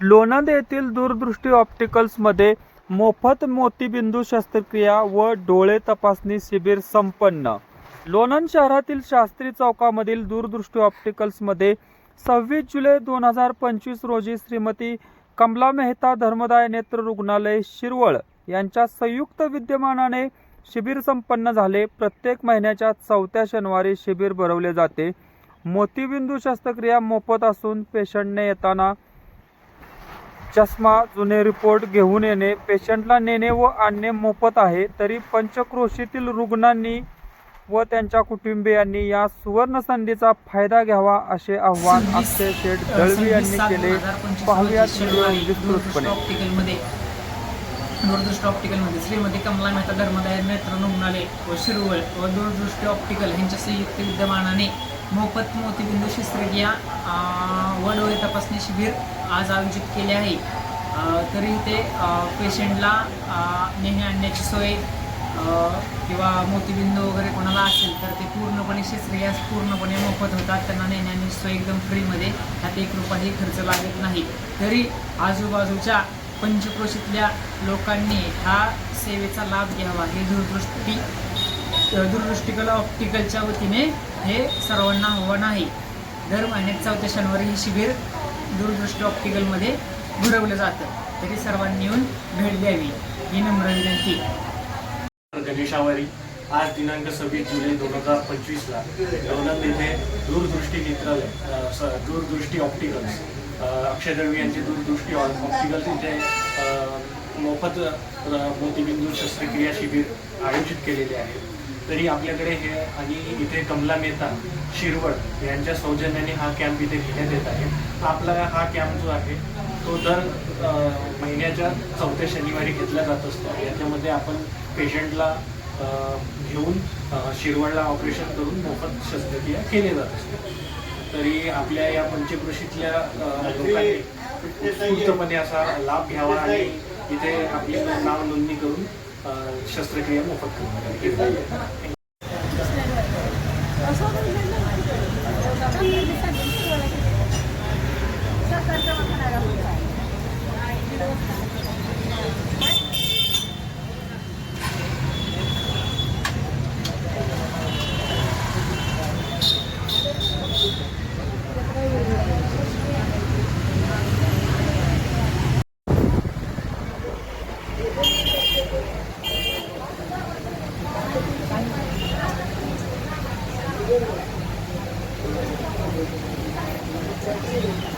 लोणंद येथील दूरदृष्टी ऑप्टिकल्समध्ये मोफत मोतीबिंदू शस्त्रक्रिया व डोळे तपासणी शिबिर संपन्न. लोणंद शहरातील शास्त्री चौकामधील दूरदृष्टी ऑप्टिकल्समध्ये सव्वीस जुलै दोन हजार पंचवीस रोजी श्रीमती कमला मेहता धर्मदाय नेत्र रुग्णालय शिरवळ यांच्या संयुक्त विद्यमानाने शिबिर संपन्न झाले. प्रत्येक महिन्याच्या चौथ्या शनिवारी शिबिर भरवले जाते. मोतीबिंदू शस्त्रक्रिया मोफत असून पेशंटने येताना चष्मा जुने रिपोर्ट घेऊन येणे पेशंटला नेणे व आणणे मोफत आहे तरी पंचक्रोशीतील रुग्णांनी व त्यांच्या कुटुंबियांनी या सुवर्ण संधीचा फायदा घ्यावा असे आव्हान अक्षय शेठ दळवी यांनी केले. पाहुयात विस्तृतपणे. दूरदृष्टी ऑप्टिकलमध्ये श्रीमती कमला मेहता धर्मदाय नेत्र रुग्णालय व शिरवळ व दूरदृष्टी ऑप्टिकल यांच्या संयुक्त विद्यमानाने मोफत मोतीबिंदू शस्त्रक्रिया अं, व डोळे तपासणी शिबिर आज आयोजित केले आहे. तरी ते पेशंटला नेणे आणण्याची सोय किंवा मोतीबिंदू वगैरे कोणाला असेल तर ते पूर्णपणे शस्त्रक्रिया पूर्णपणे मोफत होतात. त्यांना नेण्याची सोय एकदम फ्रीमध्ये. त्यात एक रुपयाही खर्च लागत नाही. तरी आजूबाजूच्या पंचक्रोशीतल्या लोकांनी हा सेवेचा लाभ घ्यावा. हे दूरदृष्टी दूरदृष्टिकला ऑप्टिकलच्या वतीने हे सर्वांना आव्हान आहे. दर महिन्यात चौथ्या शनिवारी हे शिबिर दूरदृष्टी ऑप्टिकलमध्ये भरवलं जातं. तरी सर्वांनी येऊन भेट द्यावी ही नम्र विनंती. गणेशावारी आज दिनांक सव्वीस जुलै दोन हजार पंचवीसला लोणंद येथे दूरदृष्टी नेत्रालय दूरदृष्टी ऑप्टिकल्स अक्षय दळवी यांचे दूरदृष्टी ऑप्टिकल्स इथे मोफत मोतीबिंदू शस्त्रक्रिया शिबिर आयोजित केलेले आहे तरी आपल्याकडे हे आणि इथे कमला मेहता शिरवळ यांच्या सौजन्याने हा कॅम्प इथे घेण्यात येत आहे. आपला हा कॅम्प जो आहे तो दर महिन्याच्या चौथ्या शनिवारी घेतला जात असतो. याच्यामध्ये आपण पेशंटला अ, घेऊन शिरवडला शिरवळला ऑपरेशन करून मोफत शस्त्रक्रिया केली जात असते. तरी आपल्या या पंचकृषीतल्या लोकांनी उत्स्फूर्तपणे असा लाभ घ्यावा आणि इथे आपली नाव नोंदणी करून अ, शस्त्रक्रिया मोफत करून असं Gracias.